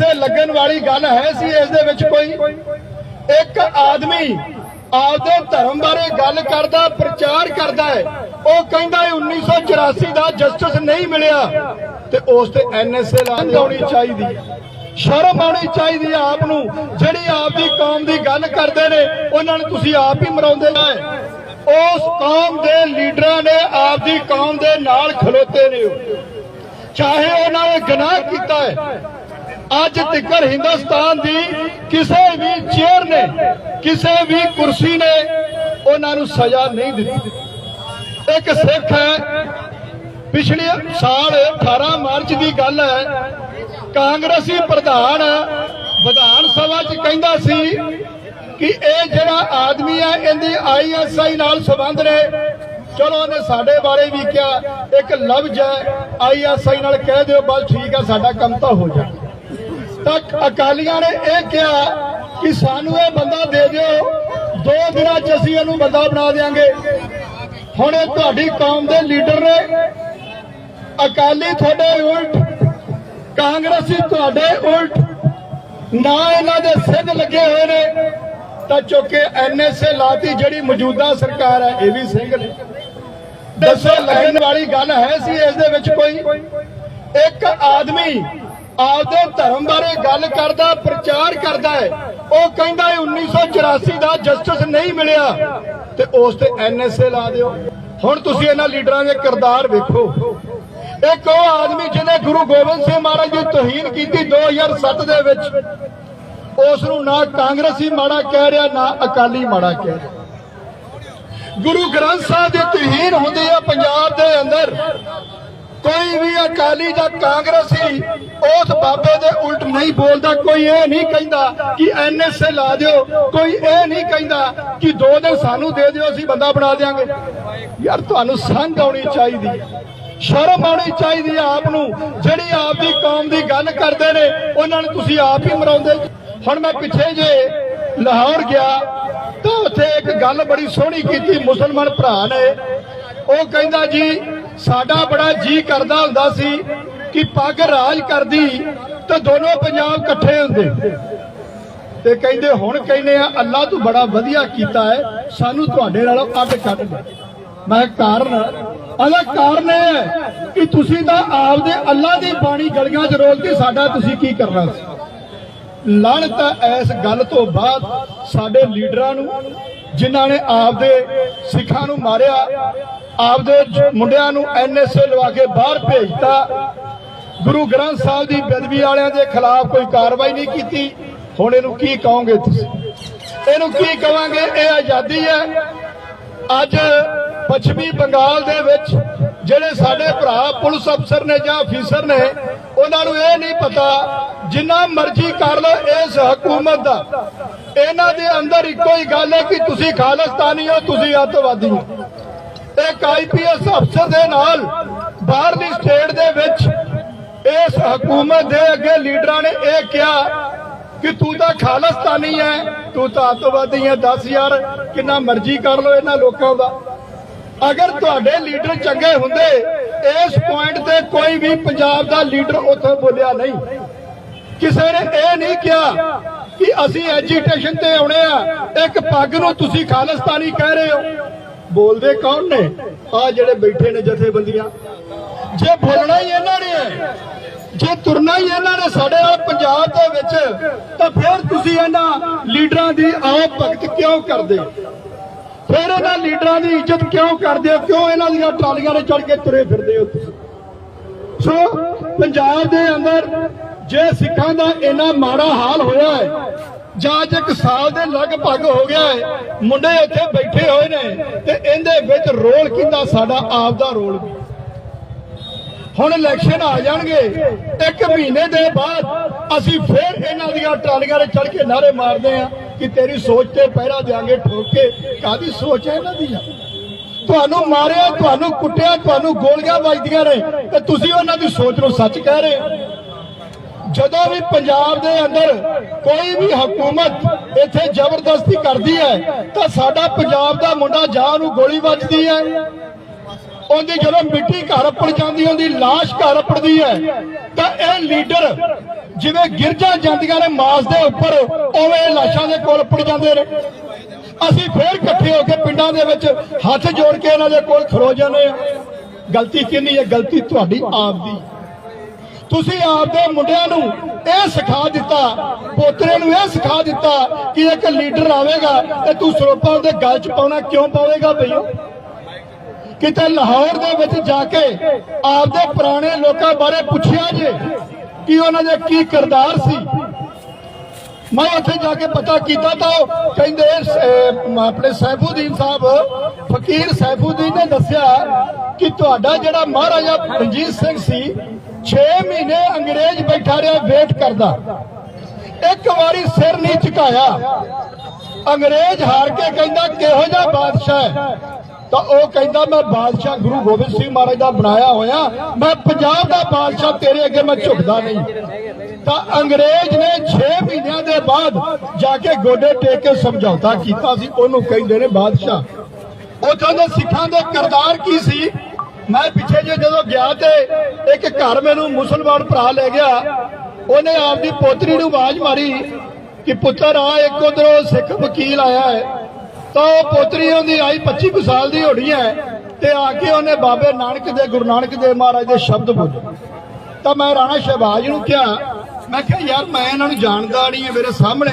NSA ਲੱਗਣ ਵਾਲੀ ਗੱਲ ਹੈ ਸੀ, ਇਸ ਦੇ ਵਿੱਚ ਕੋਈ ਇੱਕ ਆਦਮੀ ਆਪਦੇ ਧਰਮ ਬਾਰੇ ਗੱਲ ਕਰਦਾ, ਪ੍ਰਚਾਰ ਕਰਦਾ ਹੈ, ਉਹ ਕਹਿੰਦਾ ਹੈ 1984 ਦਾ ਜਸਟਿਸ ਨਹੀਂ ਮਿਲਿਆ ਤੇ ਉਸ ਤੇ ਐਨਐਸਏ ਲਾਉਣੀ ਚਾਹੀਦੀ ਸ਼ਰਮ ਆਉਣੀ ਚਾਹੀਦੀ ਹੈ ਆਪ ਨੂੰ, ਜਿਹੜੀ ਆਪ ਦੀ ਕੌਮ ਦੀ ਗੱਲ ਕਰਦੇ ਨੇ, ਉਹਨਾਂ ਨੂੰ ਤੁਸੀਂ ਆਪ ਹੀ ਮਰਾਉਂਦੇ ਨੇ ਉਸ ਕੌਮ ਦੇ ਲੀਡਰਾਂ ਨੇ ਆਪ ਦੀ ਕੌਮ ਦੇ ਨਾਲ ਖਲੋਤੇ ਨੇ ਚਾਹੇ ਉਹਨਾਂ ਨੇ ਗੁਨਾਹ ਕੀਤਾ ਹੈ ਅੱਜ ਤੱਕਰ ਹਿੰਦੁਸਤਾਨ ਦੀ ਕਿਸੇ ਵੀ ਚੇਅਰ ਨੇ, ਕਿਸੇ ਵੀ ਕੁਰਸੀ ਨੇ ਉਹਨਾਂ ਨੂੰ ਸਜ਼ਾ ਨਹੀਂ ਦਿੱਤੀ। ਇੱਕ ਸਿੱਖ ਹੈ, ਪਿਛਲੇ ਸਾਲ 18 ਮਾਰਚ ਦੀ ਗੱਲ ਹੈ, ਕਾਂਗਰਸੀ ਪ੍ਰਧਾਨ ਵਿਧਾਨ ਸਭਾ 'ਚ ਕਹਿੰਦਾ ਸੀ ਕਿ ਇਹ ਜਿਹੜਾ ਆਦਮੀ ਹੈ, ਇਹਦੀ ਆਈਐਸਆਈ ਨਾਲ ਸੰਬੰਧ ਨੇ। ਚਲੋ, ਉਹਨੇ ਸਾਡੇ ਬਾਰੇ ਵੀ ਕਿਹਾ, ਇੱਕ ਲਫ਼ਜ਼ ਹੈ ਆਈਐਸਆਈ ਨਾਲ ਕਹਿ ਦਿਓ, ਬਸ ਠੀਕ ਹੈ, ਸਾਡਾ ਕੰਮ ਤਾਂ ਹੋ ਜਾਣਾ। ਤਾਂ ਅਕਾਲੀਆਂ ਨੇ ਇਹ ਕਿਹਾ ਕਿ ਸਾਨੂੰ ਇਹ ਬੰਦਾ ਦੇ ਦਿਓ। ਦੋ ਦਿਨਾਂ 'ਚ ਅਸੀਂ ਇਹਨੂੰ ਬੰਦਾ ਬਣਾ ਦੇਾਂਗੇ ਹੁਣ ਇਹ ਤੁਹਾਡੀ ਕੌਮ ਦੇ ਲੀਡਰ ਨੇ ਅਕਾਲੀ ਤੁਹਾਡੇ ਉਲਟ, ਕਾਂਗਰਸੀ ਤੁਹਾਡੇ ਉਲਟ, ਨਾ ਇਹਨਾਂ ਦੇ ਸਿੱਧ ਲੱਗੇ ਹੋਏ ਨੇ। ਤਾਂ ਚੁੱਕੇ ਐਨਐਸਏ ਲਾਤੀ ਜਿਹੜੀ ਮੌਜੂਦਾ ਸਰਕਾਰ ਹੈ, ਇਹ ਵੀ ਸਿੰਘ ਨੇ। ਦੱਸੋ ਲੱਗਣ ਵਾਲੀ ਗੱਲ ਹੈ ਸੀ ਇਸ ਦੇ ਵਿੱਚ ਕੋਈ? ਇੱਕ ਆਦਮੀ ਆਪਦੇ ਧਰਮ ਬਾਰੇ ਗੱਲ ਕਰਦਾ, ਪ੍ਰਚਾਰ ਕਰਦਾ ਹੈ। ਉਹ ਕਹਿੰਦਾ ਹੈ 1984 ਦਾ ਜਸਟਿਸ ਨਹੀਂ ਮਿਲਿਆ। ਤੇ ਉਸ ਤੇ ਐਨਐਸਏ ਲਾ ਦਿਓ। ਹੁਣ ਤੁਸੀਂ ਇਹਨਾਂ ਲੀਡਰਾਂ ਦੇ ਕਿਰਦਾਰ ਵੇਖੋ। ਇੱਕ ਉਹ ਆਦਮੀ ਜਿਹਨੇ ਗੁਰੂ ਗੋਬਿੰਦ ਸਿੰਘ ਮਹਾਰਾਜ ਦੀ ਤੋਹੀਨ ਕੀਤੀ 2007 ਦੇ ਵਿੱਚ। ਉਸ ਨੂੰ ਨਾ ਕਾਂਗਰਸੀ ਮਾੜਾ ਕਹਿ ਰਿਹਾ, ਨਾ ਅਕਾਲੀ ਮਾੜਾ ਕਹਿ ਰਿਹਾ। ਗੁਰੂ ਗ੍ਰੰਥ ਸਾਹਿਬ ਦੀ ਤੋਹੀਨ ਹੁੰਦੀ ਹੈ ਪੰਜਾਬ ਦੇ ਅੰਦਰ। ਕੋਈ ਵੀ ਅਕਾਲੀ ਜਾਂ ਕਾਂਗਰਸੀ ਉਸ ਬਾਬੇ ਦੇ ਉਲਟ ਨਹੀਂ ਬੋਲਦਾ, ਕੋਈ ਇਹ ਨਹੀਂ ਕਹਿੰਦਾ ਕਿ ਐਨਐਸਏ ਲਾ ਦਿਓ, ਕੋਈ ਇਹ ਨਹੀਂ ਕਹਿੰਦਾ ਕਿ ਦੋ ਦਿਨ ਸਾਨੂੰ ਦੇ ਦਿਓ, ਅਸੀਂ ਬੰਦਾ ਬਣਾ ਦੇਾਂਗੇ ਯਾਰ ਤੁਹਾਨੂੰ ਸੰਗ ਆਉਣੀ ਚਾਹੀਦੀ, ਸ਼ਰਮ ਆਉਣੀ ਚਾਹੀਦੀ ਹੈ ਆਪ ਨੂੰ, ਜਿਹੜੀ ਆਪ ਦੀ ਕੌਮ ਦੀ ਗੱਲ ਕਰਦੇ ਨੇ, ਉਹਨਾਂ ਨੂੰ ਤੁਸੀਂ ਆਪ ਹੀ ਮਰਾਉਂਦੇ ਹੁਣ ਮੈਂ ਪਿੱਛੇ ਜੇ ਲਾਹੌਰ ਗਿਆ, ਤਾਂ ਉੱਥੇ ਇੱਕ ਗੱਲ ਬੜੀ ਸੋਹਣੀ ਕੀਤੀ ਮੁਸਲਮਾਨ ਭਰਾ ਨੇ। ਉਹ ਕਹਿੰਦਾ ਜੀ ਸਾਡਾ ਬੜਾ ਜੀ ਕਰਦਾ ਹੁੰਦਾ ਸੀ ਕਿ ਪੱਗ ਰਾਜ ਕਰਦੀ ਤੇ ਦੋਨੋਂ ਪੰਜਾਬ ਇਕੱਠੇ ਹੁੰਦੇ। ਤੇ ਕਹਿੰਦੇ ਹੁਣ ਕਹਿੰਦੇ ਆ, ਅੱਲਾ ਤੂੰ ਬੜਾ ਵਧੀਆ ਕੀਤਾ ਹੈ, ਸਾਨੂੰ ਤੁਹਾਡੇ ਨਾਲੋਂ ਅੱਡ ਕੱਢ ਦੇ। ਮੈਂ ਕਾਰਨ ਅਲਾ ਕਾਰਨ ਇਹ ਹੈ ਕਿ ਤੁਸੀਂ ਤਾਂ ਆਪਦੇ ਅੱਲਾ ਦੀ ਬਾਣੀ ਗਲੀਆਂ 'ਚ ਰੋਲ ਕੇ ਸਾਡਾ ਤੁਸੀਂ ਕੀ ਕਰਨਾ ਸੀ? ਲਾਹਨਤ ਹੈ ਇਸ ਗੱਲ ਤੋਂ ਬਾਅਦ ਸਾਡੇ ਲੀਡਰਾਂ ਨੂੰ, ਜਿਨ੍ਹਾਂ ਨੇ ਆਪਦੇ ਸਿੱਖਾਂ ਨੂੰ ਮਾਰਿਆ ਆਪਦੇ ਮੁੰਡਿਆਂ ਨੂੰ ਐਨਐਸਏ ਲਵਾ ਕੇ ਬਾਹਰ ਭੇਜਤਾ। ਗੁਰੂ ਗ੍ਰੰਥ ਸਾਹਿਬ ਦੀ ਬੇਦਬੀ ਵਾਲਿਆਂ ਦੇ ਖਿਲਾਫ ਕੋਈ ਕਾਰਵਾਈ ਨਹੀਂ ਕੀਤੀ। ਹੁਣ ਇਹਨੂੰ ਕੀ ਕਹੋਗੇ ਤੁਸੀਂ? ਇਹਨੂੰ ਕੀ ਕਵਾਂਗੇ? ਇਹ ਆਜ਼ਾਦੀ ਹੈ। ਅੱਜ ਪੱਛਮੀ ਬੰਗਾਲ ਦੇ ਵਿੱਚ ਜਿਹੜੇ ਸਾਡੇ ਭਰਾ ਪੁਲਿਸ ਅਫਸਰ ਨੇ ਜਾਂ ਅਫੀਸਰ ਨੇ, ਉਹਨਾਂ ਨੂੰ ਇਹ ਨਹੀਂ ਪਤਾ, ਜਿੰਨਾ ਮਰਜ਼ੀ ਕਰ ਲਓ ਇਸ ਹਕੂਮਤ ਦਾ। ਇਹਨਾਂ ਦੇ ਅੰਦਰ ਇੱਕੋ ਹੀ ਗੱਲ ਹੈ ਕਿ ਤੁਸੀਂ ਖਾਲਿਸਤਾਨੀ ਹੋ, ਤੁਸੀਂ ਅੱਤਵਾਦੀ ਹੋ। ਇੱਕ ਆਈਪੀਐਸ ਅਫਸਰ ਦੇ ਨਾਲ ਬਾਹਰਲੀ ਸਟੇਟ ਦੇ ਵਿੱਚ ਇਸ ਹਕੂਮਤ ਦੇ ਅੱਗੇ ਲੀਡਰਾਂ ਨੇ ਇਹ ਕਿਹਾ ਕਿ ਤੂੰ ਤਾਂ ਖਾਲਿਸਤਾਨੀ ਹੈ ਤੂੰ ਤਾਂ ਅੱਤਵਾਦੀ ਹੈ 10000 ਕਿੰਨਾ ਮਰਜ਼ੀ ਕਰ ਲੋ ਇਹਨਾਂ ਲੋਕਾਂ ਦਾ। ਅਗਰ ਤੁਹਾਡੇ ਲੀਡਰ ਚੰਗੇ ਹੁੰਦੇ, ਇਸ ਪੁਆਇੰਟ ਤੇ ਕੋਈ ਵੀ ਪੰਜਾਬ ਦਾ ਲੀਡਰ ਉੱਥੇ ਬੋਲਿਆ ਨਹੀਂ। ਕਿਸੇ ਨੇ ਇਹ ਨਹੀਂ ਕਿਹਾ ਕਿ ਅਸੀਂ ਐਜੀਟੇਸ਼ਨ ਤੇ ਆਉਣੇ ਆ, ਇੱਕ ਪੱਗ ਨੂੰ ਤੁਸੀਂ ਖਾਲਿਸਤਾਨੀ ਕਹਿ ਰਹੇ ਹੋ। ਬੋਲਦੇ ਕੌਣ ਨੇ? ਆ ਜਿਹੜੇ ਬੈਠੇ ਨੇ ਜਥੇਬੰਦੀਆਂ। ਜੇ ਬੋਲਣਾ ਹੀ ਇਹਨਾਂ ਨੇ ਹੈ ਜੇ ਤੁਰਨਾ ਹੀ ਇਹਨਾਂ ਨੇ ਸਾਡੇ ਨਾਲ ਪੰਜਾਬ ਦੇ ਵਿੱਚ, ਤਾਂ ਫਿਰ ਤੁਸੀਂ ਇਹਨਾਂ ਲੀਡਰਾਂ ਦੀ ਆਪ ਭਗਤ ਕਿਉਂ ਕਰਦੇ? ਫਿਰ ਇਹਨਾਂ ਲੀਡਰਾਂ ਦੀ ਇੱਜ਼ਤ ਕਿਉਂ ਕਰਦੇ ਹੋ? ਕਿਉਂ ਇਹਨਾਂ ਦੀਆਂ ਟਰਾਲੀਆਂ 'ਤੇ ਚੜ ਕੇ ਤੁਰੇ ਫਿਰਦੇ ਹੋ ਤੁਸੀਂ? ਸੋ, ਪੰਜਾਬ ਦੇ ਅੰਦਰ ਜੇ ਸਿੱਖਾਂ ਦਾ ਇੰਨਾ ਮਾੜਾ ਹਾਲ ਹੋਇਆ ਹੈ ਜਾਂ ਅੱਜ ਇੱਕ ਸਾਲ ਦੇ ਲਗਭਗ ਹੋ ਗਿਆ ਹੈ। ਮੁੰਡੇ ਇੱਥੇ ਬੈਠੇ ਹੋਏ ਨੇ ਤੇ ਇਹਦੇ ਵਿੱਚ ਰੋਲ ਕਿੰਦਾ ਸਾਡਾ ਆਪ ਦਾ ਰੋਲ ਵੀ। ਹੁਣ ਇਲੈਕਸ਼ਨ ਆ ਜਾਣਗੇ। ਇੱਕ ਮਹੀਨੇ ਦੇ ਬਾਅਦ ਅਸੀਂ ਫੇਰ ਇਹਨਾਂ ਦੀਆਂ ਟਰਾਲੀਆਂ 'ਤੇ ਚੜ ਕੇ ਨਾਰੇ ਮਾਰਦੇ ਆ ਕਿ ਤੇਰੀ ਸੋਚ ਤੇ ਪਹਿਰਾ ਦੇਾਂਗੇ ਠੋਕ। ਕੇ ਕਾਦੀ ਸੋਚ ਹੈ ਇਹਨਾਂ ਦੀ? ਤੁਹਾਨੂੰ ਮਾਰਿਆ, ਤੁਹਾਨੂੰ ਕੁੱਟਿਆ, ਤੁਹਾਨੂੰ ਗੋਲੀਆਂ ਵੱਜਦੀਆਂ ਨੇ ਤੇ ਤੁਸੀਂ ਉਹਨਾਂ ਦੀ ਸੋਚ ਨੂੰ ਸੱਚ ਕਹਿ ਰਹੇ ਹੋ। ਜਦੋਂ ਵੀ ਪੰਜਾਬ ਦੇ ਅੰਦਰ ਕੋਈ ਵੀ ਹਕੂਮਤ ਇੱਥੇ ਜ਼ਬਰਦਸਤੀ ਕਰਦੀ ਹੈ, ਤਾਂ ਸਾਡਾ ਪੰਜਾਬ ਦਾ ਮੁੰਡਾ ਜਾਂ ਨੂੰ ਗੋਲੀ ਵੱਜਦੀ ਹੈ। ਉਹਦੀ ਜਦੋਂ ਮਿੱਟੀ ਘਰ ਅਪੜ ਜਾਂਦੀ, ਉਹਦੀ লাশ ਘਰ ਅਪੜਦੀ ਹੈ, ਤਾਂ ਇਹ ਲੀਡਰ ਜਿਵੇਂ ਗਿਰਜਾਂ ਜਾਂਦੀਆਂ ਨੇ ਮਾਸ ਦੇ ਉੱਪਰ, ਉਵੇਂ ਇਹ ਲਾਸ਼ਾਂ ਦੇ ਕੋਲ ਅਪੜ ਜਾਂਦੇ ਨੇ। ਅਸੀਂ ਫੇਰ ਇਕੱਠੇ ਹੋ ਕੇ ਪਿੰਡਾਂ ਦੇ ਵਿੱਚ ਹੱਥ ਜੋੜ ਕੇ ਇਹਨਾਂ ਦੇ ਕੋਲ ਖੜੋ ਜਾਂਦੇ ਆ ਗਲਤੀ ਕਿੰਨੀ ਹੈ? ਗਲਤੀ ਤੁਹਾਡੀ ਆਪ ਦੀ। ਤੁਸੀਂ ਆਪਦੇ ਮੁੰਡਿਆਂ ਨੂੰ ਇਹ ਸਿਖਾ ਦਿੱਤਾ, ਪੋਤਰੇ ਨੂੰ ਇਹ ਸਿਖਾ ਦਿੱਤਾ ਕਿ ਇੱਕ ਲੀਡਰ ਆਵੇਗਾ ਤੇ ਤੂੰ ਸਰੋਪਾ ਉਹਦੇ ਗਲ 'ਚ ਪਾਉਣਾ ਕਿਉਂ ਪਾਵੇਗਾ ਭਈਓ? ਕਿਤੇ ਲਾਹੌਰ ਦੇ ਵਿੱਚ ਜਾ ਕੇ ਆਪਦੇ ਪੁਰਾਣੇ ਲੋਕਾਂ ਬਾਰੇ ਪੁੱਛਿਆ ਜੇ ਕਿ ਉਹਨਾਂ ਦੇ ਕੀ ਕਿਰਦਾਰ ਸੀ। ਮੈਂ ਉੱਥੇ ਜਾ ਕੇ ਪਤਾ ਕੀਤਾ ਤਾਂ ਉਹ ਕਹਿੰਦੇ ਆਪਣੇ ਸੈਫੂਦੀਨ ਸਾਹਿਬ, ਫਕੀਰ ਸੈਫੂਦੀਨ ਨੇ ਦੱਸਿਆ ਕਿ ਤੁਹਾਡਾ ਜਿਹੜਾ ਮਹਾਰਾਜਾ ਰਣਜੀਤ ਸਿੰਘ ਸੀ 6 ਮਹੀਨੇ ਅੰਗਰੇਜ਼ ਬੈਠਾ ਰਿਹਾ, ਵੇਟ ਕਰਦਾ। ਇੱਕ ਵਾਰੀ ਸਿਰ ਨਹੀਂ ਝੁਕਾਇਆ। ਅੰਗਰੇਜ਼ ਹਾਰ ਕੇ ਕਹਿੰਦਾ, ਕਿਹੋ ਜਿਹਾ ਬਾਦਸ਼ਾਹ ਹੈ? ਤਾਂ ਉਹ ਕਹਿੰਦਾ, ਮੈਂ ਬਾਦਸ਼ਾਹ ਗੁਰੂ ਗੋਬਿੰਦ ਸਿੰਘ ਮਹਾਰਾਜ ਦਾ ਬਣਾਇਆ ਹੋਇਆ। ਮੈਂ ਪੰਜਾਬ ਦਾ ਬਾਦਸ਼ਾਹ, ਤੇਰੇ ਅੱਗੇ ਮੈਂ ਝੁਕਦਾ ਨਹੀਂ। ਤਾਂ ਅੰਗਰੇਜ਼ ਨੇ 6 ਮਹੀਨਿਆਂ ਦੇ ਬਾਅਦ ਜਾ ਕੇ ਗੋਡੇ ਟੇਕ ਕੇ ਸਮਝੌਤਾ ਕੀਤਾ ਸੀ। ਉਹਨੂੰ ਕਹਿੰਦੇ ਨੇ ਬਾਦਸ਼ਾਹ। ਉੱਥੋਂ ਦੇ ਸਿੱਖਾਂ ਦੇ ਕਰਤਾਰ ਕੀ ਸੀ? ਮੈਂ ਪਿੱਛੇ ਜੇ ਜਦੋਂ ਗਿਆ ਤੇ ਇੱਕ ਘਰ ਮੈਨੂੰ ਮੁਸਲਮਾਨ ਭਰਾ ਲੈ ਗਿਆ। ਉਹਨੇ ਆਪਦੀ ਪੋਤਰੀ ਨੂੰ ਆਵਾਜ਼ ਮਾਰੀ ਕਿ ਪੁੱਤਰ, ਆ ਇੱਕ ਉਧਰੋਂ ਸਿੱਖ ਵਕੀਲ ਆਇਆ ਹੈ। ਤਾਂ ਉਹ ਪੋਤਰੀ ਉਹਦੀ ਆਈ 25 ਕੁ ਸਾਲ ਦੀ ਹੋਣੀ ਹੈ ਤੇ ਆ ਕੇ ਉਹਨੇ ਬਾਬੇ ਨਾਨਕ ਦੇ, ਗੁਰੂ ਨਾਨਕ ਦੇਵ ਮਹਾਰਾਜ ਦੇ ਸ਼ਬਦ ਬੋਲੇ। ਤਾਂ ਮੈਂ ਰਾਣਾ ਸ਼ਹਿਬਾਜ਼ ਨੂੰ ਕਿਹਾ, ਮੈਂ ਕਿਹਾ, ਯਾਰ ਮੈਂ ਇਹਨਾਂ ਨੂੰ ਜਾਣਦਾ ਨਹੀਂ ਹੈ ਮੇਰੇ ਸਾਹਮਣੇ।